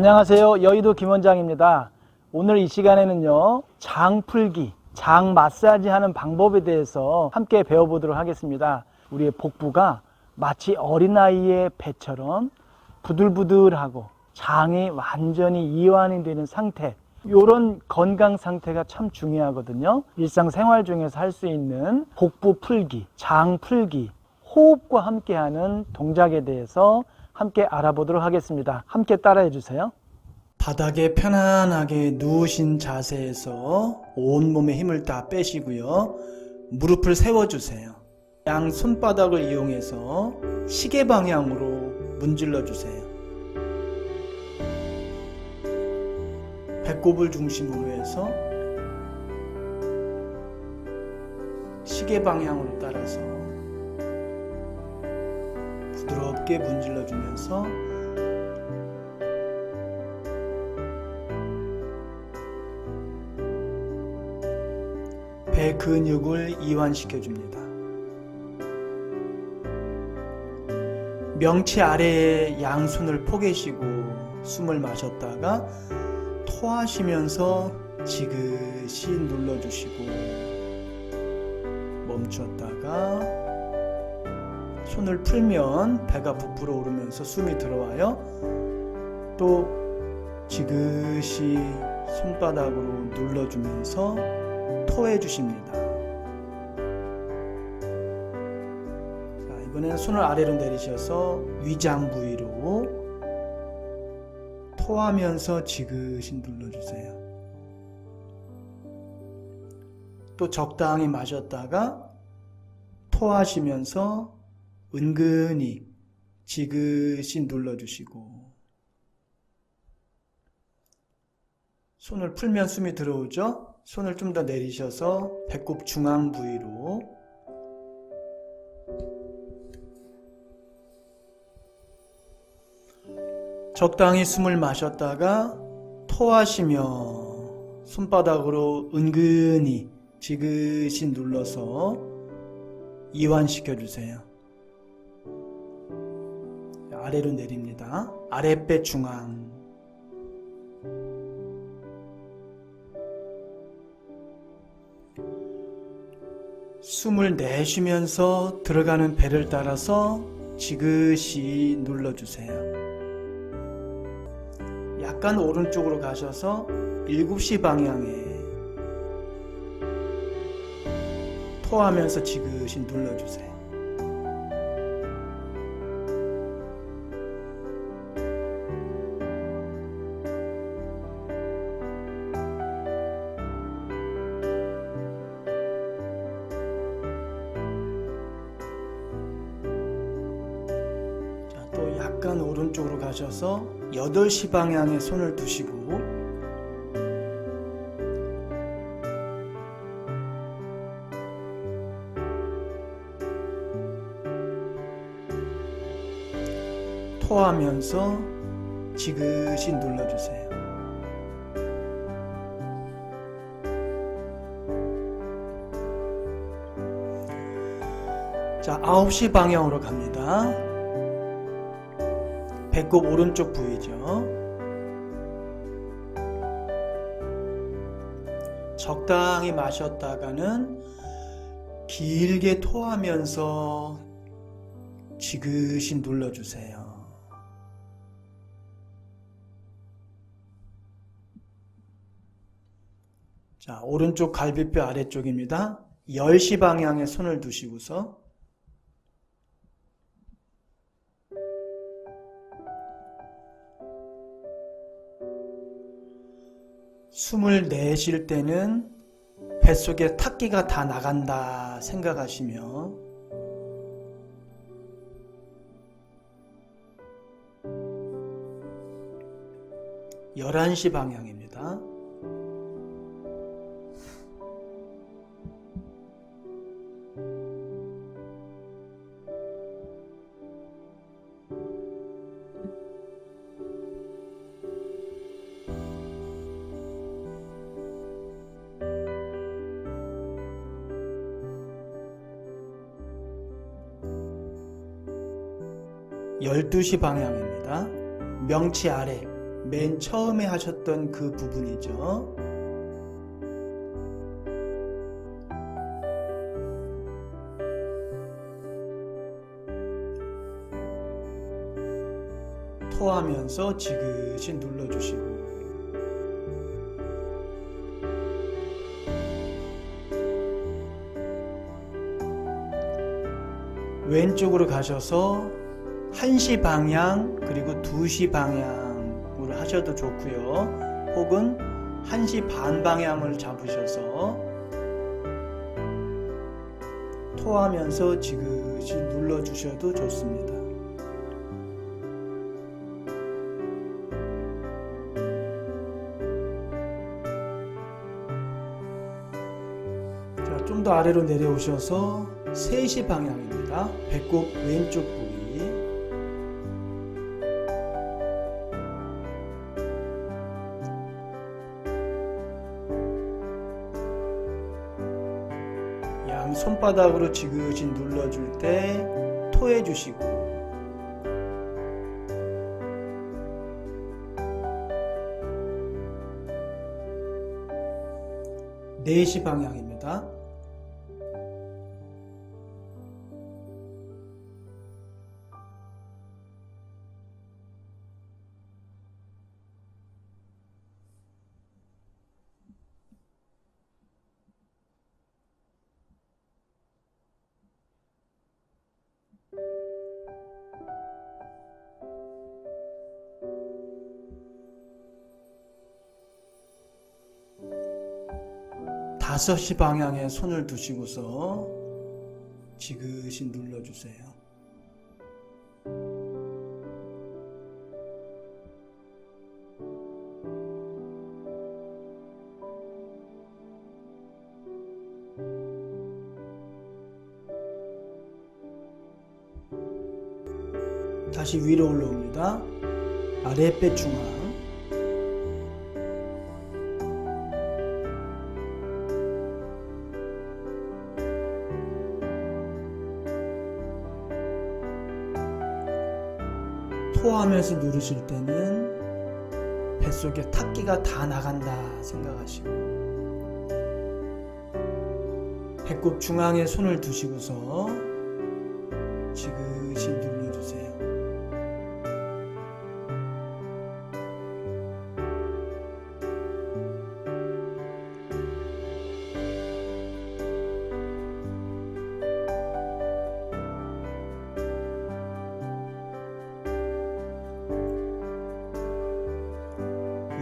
안녕하세요. 여의도 김원장입니다. 오늘 이 시간에는요, 장 풀기, 장 마사지 하는 방법에 대해서 함께 배워보도록 하겠습니다. 우리의 복부가 마치 어린아이의 배처럼 부들부들하고 장이 완전히 이완이 되는 상태, 이런 건강 상태가 참 중요하거든요. 일상생활 중에서 할 수 있는 복부 풀기, 장 풀기, 호흡과 함께하는 동작에 대해서 함께 알아보도록 하겠습니다. 함께 따라해 주세요. 바닥에 편안하게 누우신 자세에서 온몸에 힘을 다 빼시고요. 무릎을 세워주세요. 양 손바닥을 이용해서 시계 방향으로 문질러 주세요. 배꼽을 중심으로 해서 시계 방향으로 따라서 부드럽게 문질러 주면서 배 근육을 이완시켜 줍니다. 명치 아래에 양손을 포개시고 숨을 마셨다가 토하시면서 지그시 눌러주시고 멈췄다가 손을 풀면 배가 부풀어 오르면서 숨이 들어와요. 또 지그시 손바닥으로 눌러주면서 토해 주십니다. 자, 이번에는 손을 아래로 내리셔서 위장 부위로 토하면서 지그시 눌러주세요. 또 적당히 마셨다가 토하시면서 은근히 지그시 눌러주시고 손을 풀면 숨이 들어오죠? 손을 좀 더 내리셔서 배꼽 중앙 부위로 적당히 숨을 마셨다가 토하시며 손바닥으로 은근히 지그시 눌러서 이완시켜 주세요. 아래로 내립니다. 아랫배 중앙. 숨을 내쉬면서 들어가는 배를 따라서 지그시 눌러주세요. 약간 오른쪽으로 가셔서 7시 방향에 토하면서 지그시 눌러주세요. 오른쪽으로 가셔서 8시 방향에 손을 두시고 토하면서 지그시 눌러주세요. 자, 9시 방향으로 갑니다. 배꼽 오른쪽 부위죠. 적당히 마셨다가는 길게 토하면서 지그시 눌러주세요. 자, 오른쪽 갈비뼈 아래쪽입니다. 10시 방향에 손을 두시고서 숨을 내쉴 때는 뱃속에 탁기가 다 나간다 생각하시며 열한 시 방향입니다. 열두 시 방향입니다. 명치 아래 맨 처음에 하셨던 그 부분이죠. 토하면서 지그시 눌러주시고 왼쪽으로 가셔서 1시 방향 그리고 2시 방향으로 하셔도 좋고요. 혹은 1시 반 방향을 잡으셔서 토하면서 지그시 눌러 주셔도 좋습니다. 자, 좀 더 아래로 내려오셔서 3시 방향입니다. 배꼽 왼쪽 부위. 손바닥으로 지그시 눌러줄 때 토해 주시고 네시 방향입니다. 다섯 시 방향에 손을 두시고서 지그시 눌러주세요. 다시 위로 올라옵니다. 아랫배 중앙. 토하면서 누르실 때는 뱃속에 탁기가 다 나간다 생각하시고 배꼽 중앙에 손을 두시고서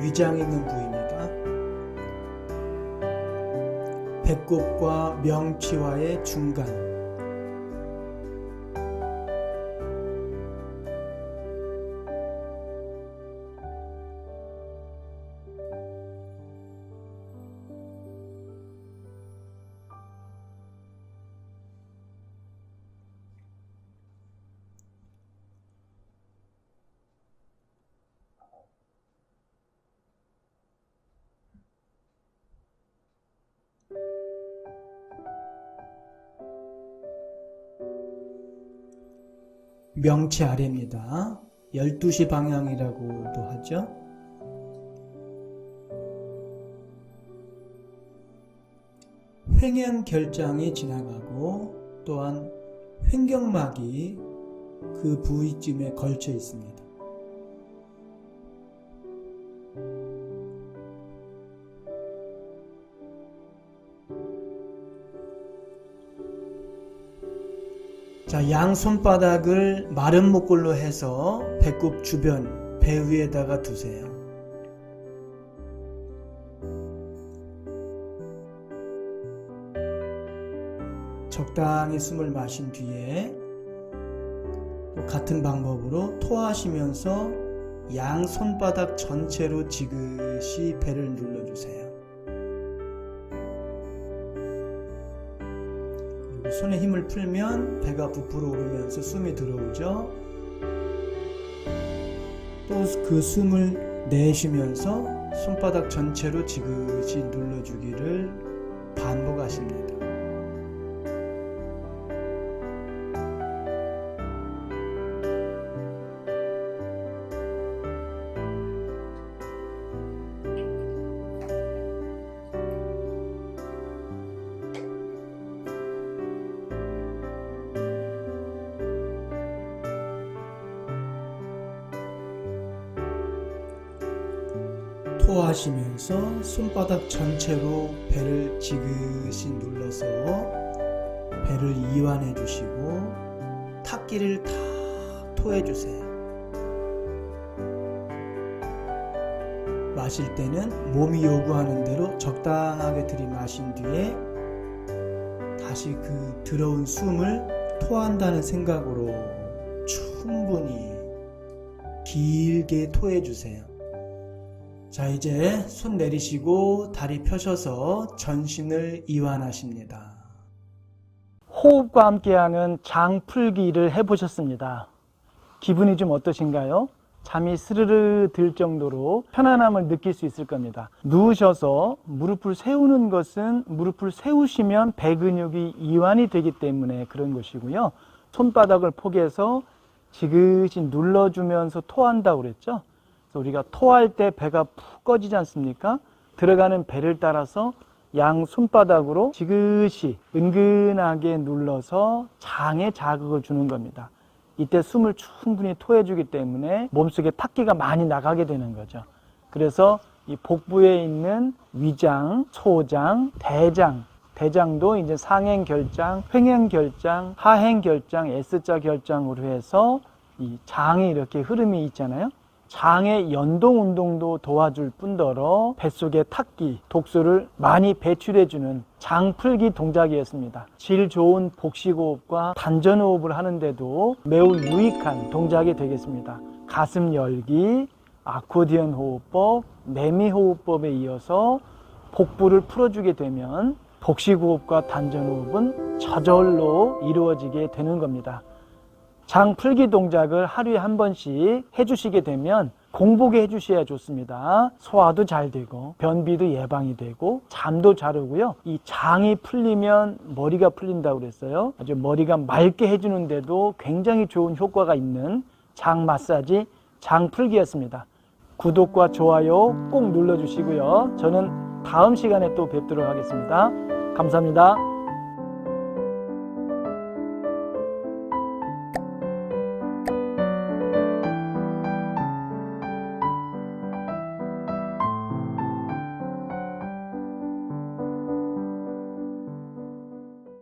위장 있는 부위입니다. 배꼽과 명치와의 중간. 명치 아래입니다. 12시 방향이라고도 하죠. 횡연 결장이 지나가고 또한 횡격막이 그 부위쯤에 걸쳐 있습니다. 자, 양 손바닥을 마른 목골로 해서 배꼽 주변 배 위에다가 두세요. 적당히 숨을 마신 뒤에 또 같은 방법으로 토하시면서 양 손바닥 전체로 지그시 배를 눌러주세요. 손에 힘을 풀면 배가 부풀어 오르면서 숨이 들어오죠. 또 그 숨을 내쉬면서 손바닥 전체로 지그시 눌러주기를 반복하십니다. 토하시면서 손바닥 전체로 배를 지그시 눌러서 배를 이완해 주시고 탁기를 다 토해 주세요. 마실 때는 몸이 요구하는 대로 적당하게 들이마신 뒤에 다시 그 들어온 숨을 토한다는 생각으로 충분히 길게 토해 주세요. 자, 이제 손 내리시고 다리 펴셔서 전신을 이완하십니다. 호흡과 함께하는 장 풀기를 해보셨습니다. 기분이 좀 어떠신가요? 잠이 스르르 들 정도로 편안함을 느낄 수 있을 겁니다. 누우셔서 무릎을 세우는 것은 무릎을 세우시면 배 근육이 이완이 되기 때문에 그런 것이고요. 손바닥을 포개서 지그시 눌러주면서 토한다고 그랬죠. 우리가 토할 때 배가 푹 꺼지지 않습니까? 들어가는 배를 따라서 양 손바닥으로 지그시 은근하게 눌러서 장에 자극을 주는 겁니다. 이때 숨을 충분히 토해주기 때문에 몸속에 탁기가 많이 나가게 되는 거죠. 그래서 이 복부에 있는 위장, 소장, 대장, 대장도 이제 상행 결장, 횡행 결장, 하행 결장, S자 결장으로 해서 이 장이 이렇게 흐름이 있잖아요. 장의 연동 운동도 도와줄 뿐더러 뱃속의 탁기, 독소를 많이 배출해주는 장 풀기 동작이었습니다. 질 좋은 복식호흡과 단전호흡을 하는데도 매우 유익한 동작이 되겠습니다. 가슴 열기, 아코디언 호흡법, 매미호흡법에 이어서 복부를 풀어주게 되면 복식호흡과 단전호흡은 저절로 이루어지게 되는 겁니다. 장 풀기 동작을 하루에 한 번씩 해주시게 되면 공복에 해주셔야 좋습니다. 소화도 잘 되고 변비도 예방이 되고 잠도 잘 오고요. 이 장이 풀리면 머리가 풀린다고 그랬어요. 아주 머리가 맑게 해주는데도 굉장히 좋은 효과가 있는 장 마사지 장 풀기였습니다. 구독과 좋아요 꼭 눌러주시고요. 저는 다음 시간에 또 뵙도록 하겠습니다. 감사합니다.